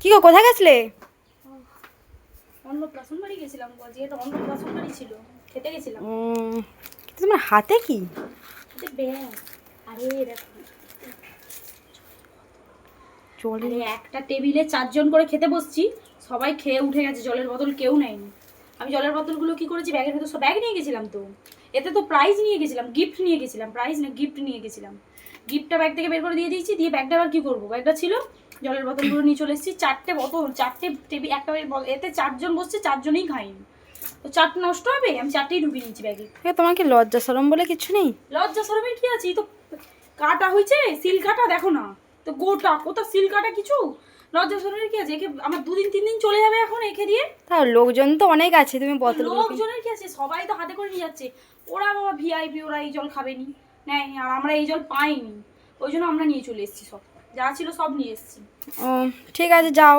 কি গো কোথায় গেছিলে? অন্নপ্রাশন বাড়ি গেছিলাম গো আজকে একটা অন্নপ্রাশন বাড়ি ছিল খেতে গেছিলাম। কিন্তু তোমার হাতে কি? এটা ব্যাগ আরে দেখো। চলে একটা টেবিলে চারজন করে খেতে বসছি সবাই খেয়ে উঠে গেছে জলের বোতল কেউ নেয়নি। আমি জলের বোতলগুলো কি করেছি ব্যাগের ভেতর সব ব্যাগ নিয়ে গেছিলাম তো। এতে তো প্রাইজ নিয়ে গেছিলাম গিফট নিয়ে গেছিলাম প্রাইজ না গিফট নিয়ে গেছিলাম। গিফটটা ব্যাগ থেকে বের করে দিয়ে দিয়েছি দিয়ে ব্যাগটা আবার কি করব? ব্যাগটা ছিল জলের বোতলগুলো নিয়ে চলে এসেছি। চারটে বোতল চারটে টেবিল একটা এতে চারজন বসছে চারজনেই খাইনি তো চারটে নষ্ট হবে? আমি চারটেই ঢুকিয়ে নিয়েছি ব্যাগে। এ, তোমার কি লজ্জা সরম বলে কিছু নেই? লজ্জা সরমের কি আছে? তো কাটা হয়েছে সিল কাটা দেখো না। তো গোটা কোথা সিল কাটা কিছু? লজ্জা সরমের কি আছে? একে আমার দুদিন তিন দিন চলে যাবে এখন একে দিয়ে? তাও লোকজন তো অনেক আছে তুমি বোতলগুলো লোকজনের কি আছে? সবাই তো হাতে করে নিয়ে যাচ্ছে। ওরা বাবা ভিআইপি ওরা এই জল খাবেনি নেয়নি আর আমরা এই জল পাইনি। ওই জন্য আমরা নিয়ে চলে এসেছি সব। যা ছিল সব নিয়ে এসেছি। ঠিক আছে যাও।